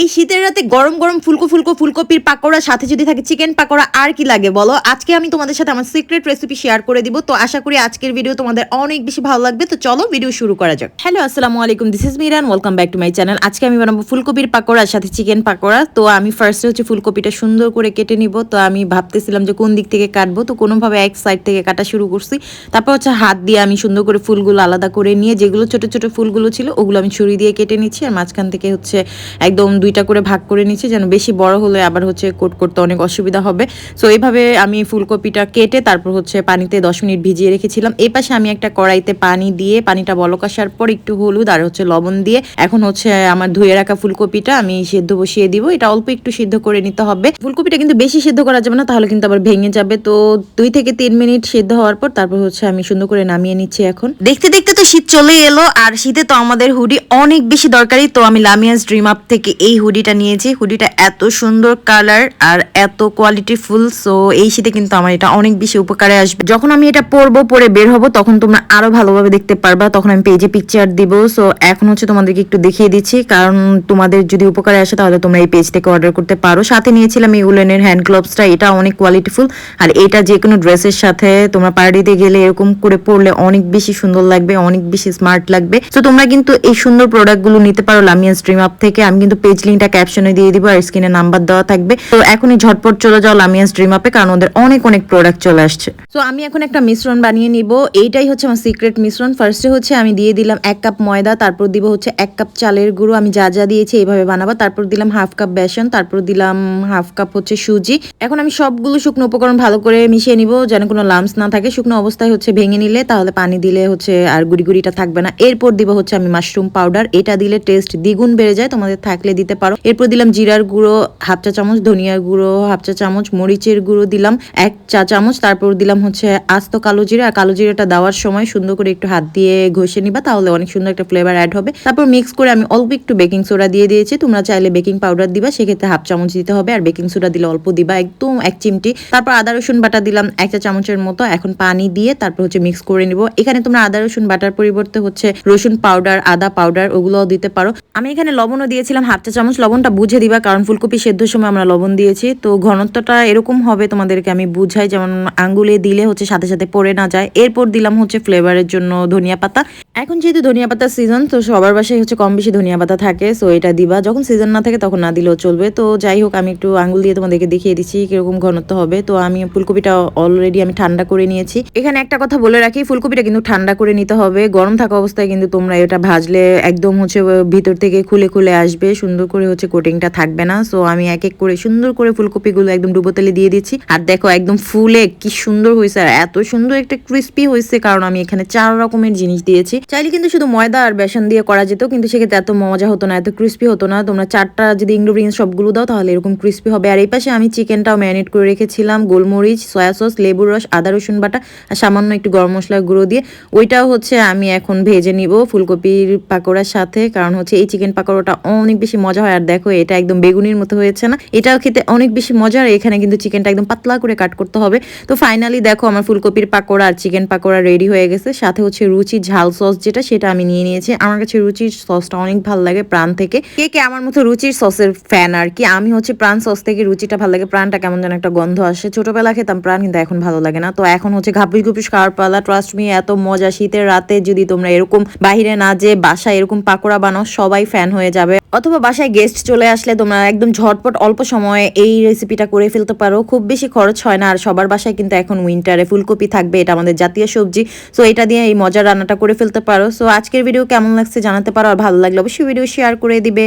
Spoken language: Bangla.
এই শীতের রাতে গরম গরম ফুলকো ফুলকো ফুলকপির পাকোড়া, সাথে যদি থাকে চিকেন পাকোড়া, আর কি লাগে বলো? আজকে আমি তোমাদের সাথে আমার সিক্রেট রেসিপি শেয়ার করে দিব। তো আশা করি আজকের ভিডিও তোমাদের অনেক বেশি ভালো লাগবে। তো চলো ভিডিও শুরু করা যাক। হ্যালো আসসালামু আলাইকুম this is Miran welcome back to my channel আজকে আমি বানাবো ফুলকপির পাকোড়ার সাথে চিকেন পাকোড়া। তো আমি ফার্স্টে হচ্ছে ফুলকপিটা সুন্দর করে কেটে নিব। তো আমি ভাবতেছিলাম যে কোন দিক থেকে কাটবো। তো কোনোভাবে এক সাইড থেকে কাটা শুরু করছি। তারপর হচ্ছে হাত দিয়ে আমি সুন্দর করে ফুলগুলো আলাদা করে নিয়ে, যেগুলো ছোট ছোট ফুলগুলো ছিল, ওগুলো আমি ছুরি দিয়ে কেটে নিচ্ছি। আর মাঝখান থেকে হচ্ছে একদম দুইটা করে ভাগ করে নিচ্ছি, যেন বেশি বড় হলে আবার হচ্ছে কোট করতে অনেক অসুবিধা হবে। সো এইভাবে আমি ফুলকপিটা কেটে তারপর হচ্ছে পানিতে দশ মিনিট ভিজিয়ে রেখেছিলাম। এই পাশে আমি একটা কড়াইতে পানি দিয়ে, পানিটা বলক পর একটু হলুদ আর হচ্ছে লবণ দিয়ে এখন হচ্ছে আমার ধুয়ে রাখা ফুলকপিটা আমি সেদ্ধ বসিয়ে দিব। এটা অল্প একটু সিদ্ধ করে নিতে হবে। ফুলকপিটা কিন্তু বেশি সিদ্ধ করা যাবে না, তাহলে কিন্তু আবার ভেঙে যাবে। তো দুই থেকে তিন মিনিট সিদ্ধ হওয়ার পর তারপর হচ্ছে আমি সুন্দর করে নামিয়ে নিচ্ছি এখন। দেখতে দেখতে তো শীত চলে এলো, আর শীতে তো আমাদের হুডি অনেক বেশি দরকারি। তো আমি লামিয়াস ড্রিম আপ থেকে এই হুডিটা নিয়েছি। হুডিটা এত সুন্দর কালার আর এত কোয়ালিটি ফুল সো এই শীতে কিন্তু আমার এটা অনেক বেশি উপকারে আসবে। যখন আমি এটা পরবো, পরে বের হব, তখন তোমরা আরও ভালোভাবে দেখতে পারবা। তখন আমি পেজে পিকচার দিব। সো এখন হচ্ছে তোমাদেরকে একটু দেখিয়ে দিচ্ছি। কারণ তোমাদের যদি উপকারে আসে, তাহলে তোমরা এই পেজ থেকে অর্ডার করতে পারো। সাথে নিয়েছিলাম এই উলেনের হ্যান্ড গ্লোভসটা এটা অনেক কোয়ালিটিফুল আর এটা যে কোনো ড্রেসের সাথে তোমরা পার্টিতে গেলে এরকম করে পরলে অনেক বেশি সুন্দর লাগবে, অনেক বেশি স্মার্ট লাগবে। তো তোমরা কিন্তু এই সুন্দর প্রোডাক্টগুলো নিতে পারো লামিয়ান স্ট্রিম আপ থেকে। আমি কিন্তু পেজ লিঙ্কটা ক্যাপশনে দিয়ে দিব আর স্ক্রিনে নাম্বার দেওয়া থাকবে। তো এখনই ঝটপট চলে যাও লামিয়ান স্ট্রিম আপে কারণ ওদের অনেক অনেক প্রোডাক্ট চলে আসছে। তো আমি এখন একটা মিশ্রণ বানিয়ে নিব। এইটাই হচ্ছে আমার সিক্রেট মিশ্রণ। ফার্স্টে হচ্ছে আমি দিয়ে দিলাম এক কাপ ময়দা, তারপর দিব হচ্ছে এক কাপ চালের গুঁড়ো। আমি যা যা দিয়েছি এইভাবে বানাবো। তারপর দিলাম হাফ কাপ বেসন, তারপর দিলাম হাফ কাপ হচ্ছে সুজি। এখন আমি সবগুলো শুকনো উপকরণ ভালো করে মিশিয়ে নিব, যেন কোনো লামস না থাকে। শুকনো অবস্থায় হচ্ছে ভেঙে নিলে তাহলে পানি দিলে হচ্ছে আর গুড়ি গুড়িটা থাকবে না। এরপর দিব হচ্ছে আমি মাশরুম পাউডার এটা দিলে টেস্ট দ্বিগুণ বেড়ে যায়। তোমাদের থাকলে দিতে পারো। এরপর দিলাম জিরার গুঁড়ো, হাফ চা চামচ ধনিয়ার গুঁড়ো, হাফ চা চামচ মরিচের গুঁড়ো দিলাম, এক চা চামচ। তারপর দিলাম হচ্ছে আস্ত কালো জিরা। আর কালো জিরাটা দেওয়ার সময় সুন্দর করে একটু হাত দিয়ে ঘষে নিবা, তাহলে অনেক সুন্দর একটা ফ্লেভার অ্যাড হবে। তারপর মিক্স করে আমি অল্প একটু বেকিং সোডা দিয়ে দিয়েছি। তোমরা চাইলে বেকিং পাউডার দিবা, সেক্ষেত্রে হাফ চামচ দিতে হবে। আর বেকিং সোডা দিলে অল্প দিবা, একদম এক চিমটি। তারপর আদা, রসুন বাটা দিলাম এক চা চামচের মতো। এখন পানি দিয়ে তারপর হচ্ছে মিক্স করে নিব। এখানে তোমরা আদা, রসুন বাটার পরিবর্তে হচ্ছে রসুন পাউডার আদা পাউডার ওগুলোও দিতে পারো। আমি এখানে লবণও দিয়েছিলাম হাফ চা চামচ লবণটা বুঝে দিবা, কারণ ফুলকপি সেদ্ধর সময় আমরা লবণ দিয়েছি। তো ঘনত্বটা এরকম হবে তোমাদেরকে আমি বুঝাই, যেমন আঙ্গুলে দিলে হচ্ছে সাথে সাথে পড়ে না যায়। এরপর দিলাম হচ্ছে ফ্লেভারের জন্য ধনিয়া পাতা। এখন যেহেতু ধনিয়া পাতার সিজন তো সবার বাসায় হচ্ছে কম বেশি ধনিয়া পাতা থাকে সো এটা দিবা। যখন সিজন না থাকে তখন না দিলেও চলবে। তো যাই হোক, আমি একটু আঙ্গুল দিয়ে তোমাদেরকে দেখিয়ে দিচ্ছি কীরকম ঘনত্ব হবে। তো আমি ফুলকপিটা অলরেডি আমি ঠান্ডা করে নিয়েছি। এখানে একটা কথা বলে রাখি, ফুলকপিটা কিন্তু ঠান্ডা করে নিতে হবে। গরম থাকা অবস্থায় কিন্তু তোমরা এটা ভাজলে একদম হচ্ছে ভিতর থেকে খুলে খুলে আসবে, সুন্দর করে হচ্ছে কোটিংটা থাকবে না। সো আমি এক এক করে সুন্দর করে ফুলকপিগুলো একদম ডুবো তেলে দিয়ে দিচ্ছি। আর দেখো, একদম ফুলে কি সুন্দর হয়েছে আর এত সুন্দর একটা ক্রিস্পি হয়েছে, কারণ আমি এখানে চার রকমের জিনিস দিয়েছি। চাইলে কিন্তু শুধু ময়দা আর বেসন দিয়ে করা যেত, কিন্তু সেক্ষেত্রে এত মজা হতো না, এত ক্রিস্পি হতো না। তোমরা চারটা যদি ইনগ্রিডিয়েন্টস সবগুলো দাও, তাহলে এরকম ক্রিস্পি হবে। আর এই পাশে আমি চিকেনটাও ম্যারিনেট করে রেখেছিলাম, গোলমরিচ সয়া সস লেবুর রস, আদা, রসুন বাটা, আর সামান্য একটু গরম মশলা গুঁড়ো দিয়ে। ওইটাও হচ্ছে আমি এখন ভেজে নিব ফুলকপির পাকোড়ার সাথে, কারণ হচ্ছে এই চিকেন পাকোড়াটা অনেক বেশি মজা হয়। আর দেখো, এটা একদম বেগুনির মতো হয়েছে না? এটাও খেতে অনেক বেশি মজা। আর এখানে কিন্তু চিকেনটা একদম পাতলা করে কাট করতে হবে। তো ফাইনালি দেখো, আমার ফুলকপির পাকোড়া আর চিকেন পাকোড়া রেডি হয়ে গেছে। সাথে হচ্ছে রুচি ঝাল সস যেটা, সেটা আমি নিয়ে নিয়েছি। আমার কাছে রুচির সসটা অনেক ভালো লাগে প্রাণ থেকে। কে কে আমার মতো রুচির সসের ফ্যান আর কি? আমি হচ্ছে প্রাণ সস থেকে রুচিটা ভালো লাগে। প্রাণটা কেমন যেন একটা গন্ধ আসে। ছোটবেলা খেতাম প্রাণ, কিন্তু এখন ভালো লাগে না। তো এখন হচ্ছে ঘাপুস ঘুপুস খাওয়ার পালা ট্রাস্ট মি এত মজা। শীতের রাতে যদি তোমরা এরকম বাহিরে না যে বাসায় এরকম পাকোড়া বানাও, সবাই ফ্যান হয়ে যাবে। অথবা বাসায় গেস্ট চলে আসলে তোমরা একদম ঝটপট অল্প সময়ে এই রেসিপিটা করে ফেলতে পারো। খুব বেশি খরচ হয় না, আর সবার বাসায় কিন্তু এখন উইন্টারে ফুলকপি থাকবে, এটা আমাদের জাতীয় সবজি। সো এটা দিয়ে এই মজার রান্নাটা করে ফেলতে পারো। সো আজকের ভিডিও কেমন লাগছে জানাতে পারো, আর ভালো লাগলে অবশ্যই ভিডিও শেয়ার করে দিবে।